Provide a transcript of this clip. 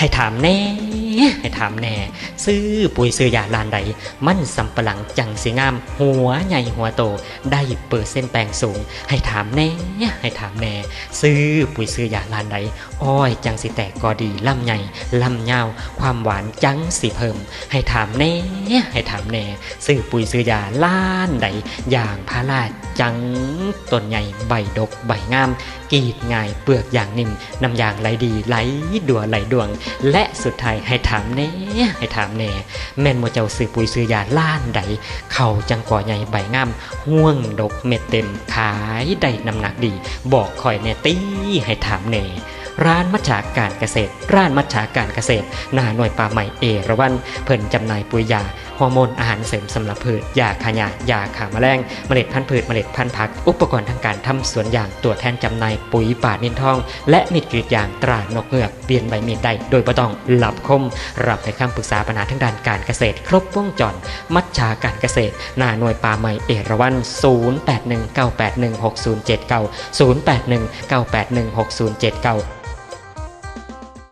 ให้ถามแน่ ให้ถามแน่ ซื้อปุ๋ยซื้อยาลานใด มันสำปะหลังจังสีงาม หัวใหญ่หัวโต ได้เปอร์เซ็นต์แปลงสูง ให้ถามแน่ ให้ถามแน่ ซื้อปุ๋ยซื้อยาลานใด อ้อยจังสิแตกกอดีลำใหญ่ลำยาว ความหวานจังสิเพิ่ม ให้ถามแน่ ให้ถามแน่ ซื้อปุ๋ยซื้อยาลานใด อย่างพาราจังต้นใหญ่ใบดกใบงามกรีดง่ายเปลือกอย่างนิ่มน้ำยางไหลดีไหลดัวไหลดวงและสุดท้ายให้ถามแน่ให้ถามแน่แม่นโมเจ้าซื้อปุ๋ยซื้อยาล้านใดเขาจังก่อใหญ่ใบงามห่วงดกเม็ดเต็มขายได้น้ำหนักดี บอกคอยแน่ตี้ให้ถามแน่ร้านมัชฉาการเกษตร ร้านมัชฉาการเกษตรหน้าหน่วยป่าใหม่เอราวันเพิ่นจำหน่ายปุ๋ยยา ฮอร์โมนอาหารเสริมสำหรับพืชยาขยายาขาแมลงเมล็ดพันธุ์พืชเมล็ดพันธุ์ผัก อุปกรณ์ทางการทำสวนยางตัวแทนจำหน่ายปุ๋ยป่านินทอง และมิดกรีดยางตรานกเงือกเปลี่ยนใบมีดได้โดยบ่ต้องหลับคม รับให้คำปรึกษาปัญหาทางด้านการเกษตร ครบวงจร มัชชาการเกษตร หน้าหน่วยป่าใหม่เอราวัน0819816079 0819816079